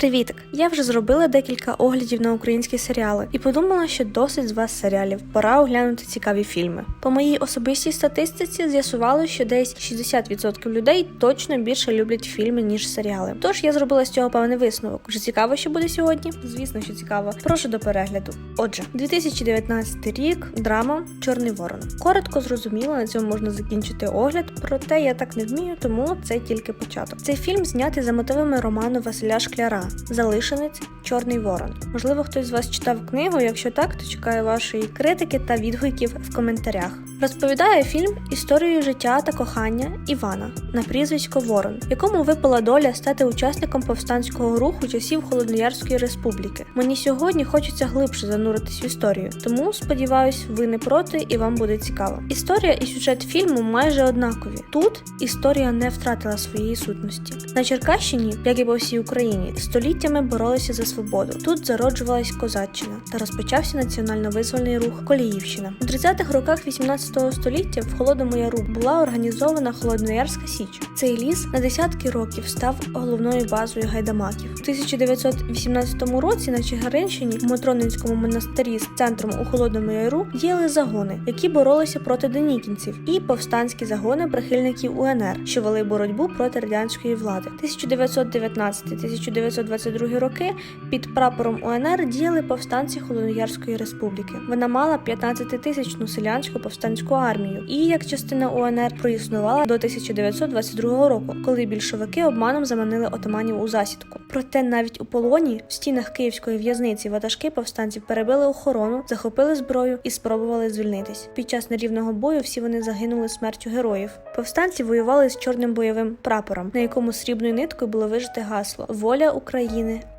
Привітик! Я вже зробила декілька оглядів на українські серіали і подумала, що досить з вас серіалів. Пора оглянути цікаві фільми. По моїй особистій статистиці з'ясувало, що десь 60% людей точно більше люблять фільми ніж серіали. Тож я зробила з цього певний висновок. Вже цікаво, що буде сьогодні? Звісно, що цікаво. Прошу до перегляду. Отже, 2019 рік, драма Чорний Ворон. Коротко зрозуміло, на цьому можна закінчити огляд, проте я так не вмію, тому це тільки початок. Цей фільм знятий за мотивами роману Василя Шкляра Залишенець Чорний Ворон. Можливо, хтось з вас читав книгу. Якщо так, то чекаю вашої критики та відгуків в коментарях. Розповідає фільм історію життя та кохання Івана на прізвисько Ворон, якому випала доля стати учасником повстанського руху часів Холодноярської республіки. Мені сьогодні хочеться глибше зануритись в історію, тому сподіваюсь, ви не проти і вам буде цікаво. Історія і сюжет фільму майже однакові. Тут історія не втратила своєї сутності. На Черкащині, як і по всій Україні, століттями боролися за свободу. Тут зароджувалась козаччина та розпочався національно-визвольний рух Коліївщина. У 30-х роках 18 століття в Холодному Яру була організована Холодноярська Січ. Цей ліс на десятки років став головною базою гайдамаків. У 1918 році на Чигиринщині в Матронинському монастирі з центром у Холодному Яру діяли загони, які боролися проти денікінців, і повстанські загони прихильників УНР, що вели боротьбу проти радянської влади. 1919-1922 роки під прапором УНР діяли повстанці Холодноярської республіки. Вона мала 15-тисячну селянську повстанську армію і як частина УНР проіснувала до 1922 року, коли більшовики обманом заманили отаманів у засідку. Проте навіть у полоні в стінах київської в'язниці ватажки повстанців перебили охорону, захопили зброю і спробували звільнитись. Під час нерівного бою всі вони загинули смертю героїв. Повстанці воювали з чорним бойовим прапором, на якому срібною ниткою було вижите гасло Воля України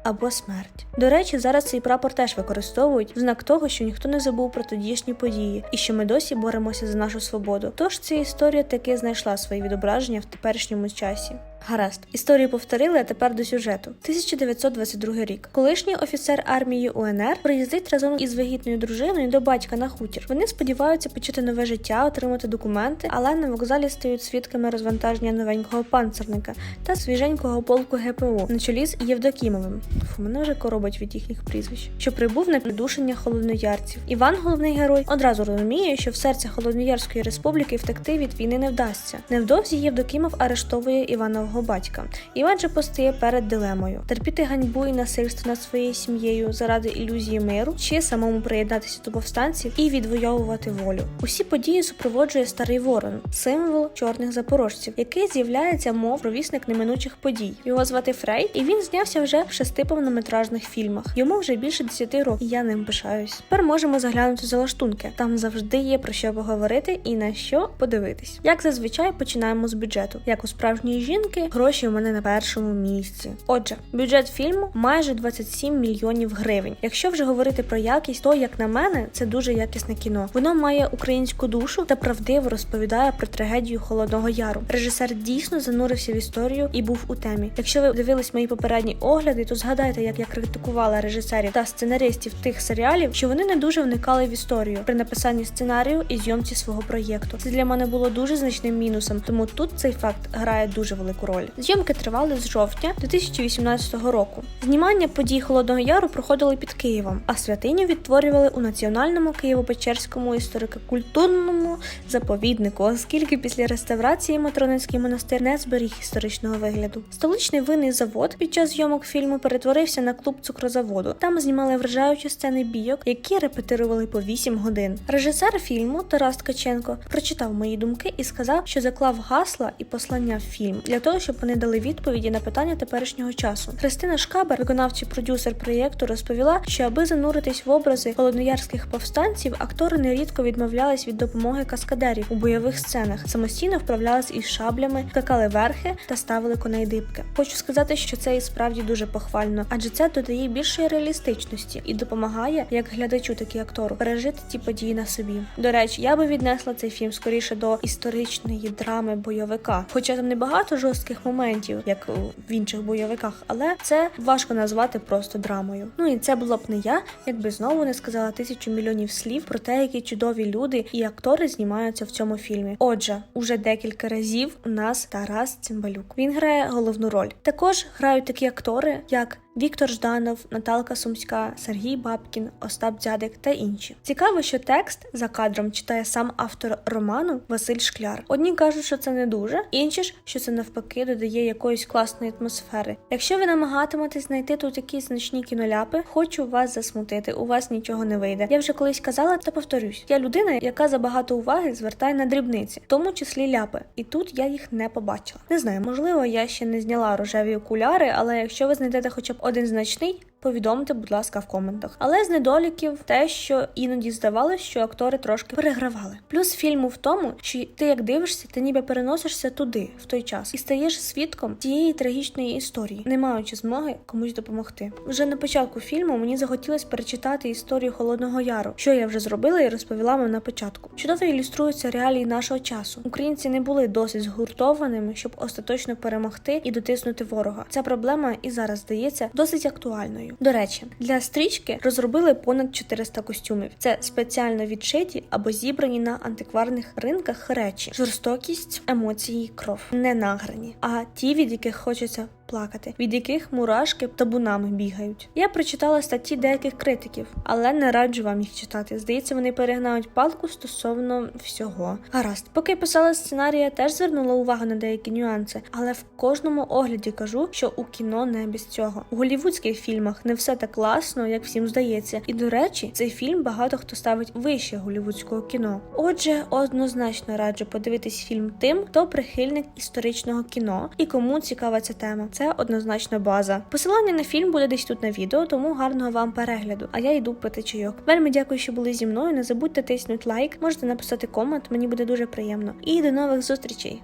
або смерть. До речі, зараз цей прапор теж використовують в знак того, що ніхто не забув про тодішні події і що ми досі боремося за нашу свободу. Тож ця історія таки знайшла своє відображення в теперішньому часі. Гаразд, історію повторили, а тепер до сюжету. 1922 рік. Колишній офіцер армії УНР приїздить разом із вагітною дружиною до батька на хутір. Вони сподіваються почати нове життя, отримати документи, але на вокзалі стають свідками розвантаження новенького панцерника та свіженького полку ГПУ на чолі з Євдокімовим. Фу, мене вже коробить від їхніх прізвищ, що прибув на придушення холодноярців. Іван, головний герой, одразу розуміє, що в серці Холодноярської республіки втекти від війни не вдасться. Невдовзі Євдокімов арештовує Іванового батька. Іван же постає перед дилемою: терпіти ганьбу і насильство над своєю сім'єю заради ілюзії миру, чи самому приєднатися до повстанців і відвоювати волю. Усі події супроводжує старий ворон, символ чорних запорожців, який з'являється, мов провісник неминучих подій. Його звати Фрей, і він знявся вже в шести повнометражних фільмах. Йому вже більше 10 років. і Я ним пишаюсь. Тепер можемо заглянути за лаштунки. Там завжди є про що поговорити і на що подивитись. Як зазвичай починаємо з бюджету. Як у справжньої жінки, гроші у мене на першому місці. Отже, бюджет фільму майже 27 мільйонів гривень. Якщо вже говорити про якість, то як на мене, це дуже якісне кіно. Воно має українську душу та правдиво розповідає про трагедію Холодного Яру. Режисер дійсно занурився в історію і був у темі. Якщо ви дивились мої попередні огляди, то згадайте, як я критикувала режисерів та сценаристів тих серіалів, що вони не дуже вникали в історію при написанні сценарію і зйомці свого проєкту. Це для мене було дуже значним мінусом, тому тут цей факт грає дуже велику роль. Зйомки тривали з жовтня 2018 року. Знімання подій Холодного Яру проходили під Києвом, а святиню відтворювали у національному Києво-Печерському історико-культурному заповіднику, оскільки після реставрації Матронинський монастир не зберіг історичного вигляду. Столичний винний завод під час зйомок фільму перетворився на клуб цукрозаводу. Там знімали вражаючі сцени бійок, які репетирували по 8 годин. Режисер фільму Тарас Ткаченко прочитав мої думки і сказав, що заклав гасла і послання в фільм для того, щоб вони дали відповіді на питання теперішнього часу. Христина Шкабер, виконавчий продюсер проєкту, розповіла, що аби зануритись в образи холодноярських повстанців, актори нерідко відмовлялись від допомоги каскадерів у бойових сценах, самостійно вправлялись із шаблями, скакали верхи та ставили коней дибки. Хочу сказати, що це і справді дуже похвально, адже це додає більшої реалістичності і допомагає як глядачу, так і актору пережити ті події на собі. До речі, я би віднесла цей фільм скоріше до історичної драми бойовика, хоча там небагато жорстких моментів, як в інших бойовиках, але це важко назвати просто драмою. Ну і це було б не я, якби знову не сказала тисячу мільйонів слів про те, які чудові люди і актори знімаються в цьому фільмі. Отже, уже декілька разів у нас Тарас Цимбалюк. Він грає головну роль. Також грають такі актори, як Віктор Жданов, Наталка Сумська, Сергій Бабкін, Остап Дзядик та інші. Цікаво, що текст за кадром читає сам автор роману Василь Шкляр. Одні кажуть, що це не дуже, інші ж, що це навпаки додає якоїсь класної атмосфери. Якщо ви намагатиметесь знайти тут якісь значні кіноляпи, хочу вас засмутити. У вас нічого не вийде. Я вже колись казала та повторюсь. Я людина, яка забагато уваги звертає на дрібниці, в тому числі ляпи. І тут я їх не побачила. Не знаю, можливо, я ще не зняла рожеві окуляри, але якщо ви знайдете хоча один значний. Повідомте, будь ласка, в коментах. Але з недоліків те, що іноді здавалося, що актори трошки перегравали. Плюс фільму в тому, що ти як дивишся, ти ніби переносишся туди, в той час, і стаєш свідком цієї трагічної історії, не маючи змоги комусь допомогти. Вже на початку фільму мені захотілося перечитати історію Холодного Яру, що я вже зробила і розповіла вам на початку. Чудово ілюструються реалії нашого часу. Українці не були досить згуртованими, щоб остаточно перемогти і дотиснути ворога. Ця проблема і зараз здається досить актуальною. До речі, для стрічки розробили понад 400 костюмів. Це спеціально відшиті або зібрані на антикварних ринках речі, жорстокість, емоції, кров. Не награні, а ті, від яких хочеться плакати, від яких мурашки табунами бігають. Я прочитала статті деяких критиків, але не раджу вам їх читати. Здається, вони перегнають палку стосовно всього. Гаразд, поки писала сценарія, теж звернула увагу на деякі нюанси, але в кожному огляді кажу, що у кіно не без цього. У голівудських фільмах не все так класно, як всім здається. І до речі, цей фільм багато хто ставить вище голівудського кіно. Отже, однозначно раджу подивитись фільм тим, хто прихильник історичного кіно і кому цікава ця тема. Це однозначно база. Посилання на фільм буде десь тут на відео, тому гарного вам перегляду. А я йду пити чайок. Вельми дякую, що були зі мною. Не забудьте тиснути лайк, можете написати комент, мені буде дуже приємно. І до нових зустрічей!